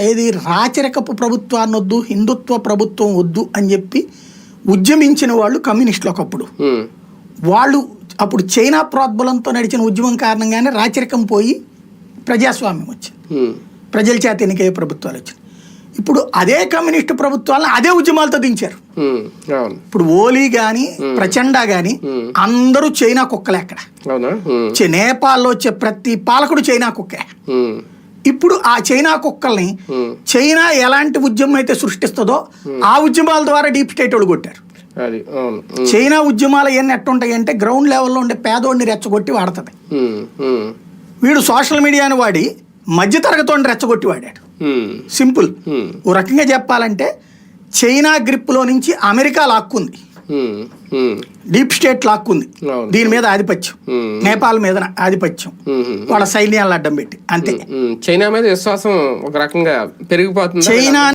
ఏది రాచరికపు ప్రభుత్వాన్ని వద్దు హిందుత్వ ప్రభుత్వం వద్దు అని చెప్పి ఉద్యమించిన వాళ్ళు కమ్యూనిస్టులు ఒకప్పుడు. వాళ్ళు అప్పుడు చైనా ప్రోద్బలంతో నడిచిన ఉద్యమం కారణంగానే రాచరికం పోయి ప్రజాస్వామ్యం వచ్చింది. ప్రజల చేత ఎన్నికయ్యే ప్రభుత్వాలు వచ్చింది. ఇప్పుడు అదే కమ్యూనిస్టు ప్రభుత్వాలను అదే ఉద్యమాలతో దించారు. ఇప్పుడు ఓలీ కానీ ప్రచండ కానీ అందరూ చైనా కుక్కలే అక్కడ. నేపాల్లో వచ్చే ప్రతి పాలకుడు చైనా కుక్కే. ఇప్పుడు ఆ చైనా కుక్కల్ని చైనా ఎలాంటి ఉద్యమం అయితే సృష్టిస్తుందో ఆ ఉద్యమాల ద్వారా డీప్ స్టేట్ వాళ్ళు కొట్టారు చైనా ఉద్యమాలు ఎన్ని ఎట్టుంటాయి అంటే గ్రౌండ్ లెవెల్లో ఉండే పేదోడిని రెచ్చగొట్టి వాడుతుంది. వీడు సోషల్ మీడియాని వాడి మధ్యతరగతోడిని రెచ్చగొట్టి వాడాడు సింపుల్. ఓ రకంగా చెప్పాలంటే చైనా గ్రిప్లో నుంచి అమెరికా లాక్కుంది. డీప్ స్టేట్ లాక్కుంది. దీని మీద ఆధిపత్యం. నేపాల్ మీద ఆధిపత్యం. వాళ్ళ సైన్యాలను అడ్డం పెట్టి అంతే. చైనా మీద విశ్వాసం ఒక రకంగా పెరిగిపోతుంది చైనా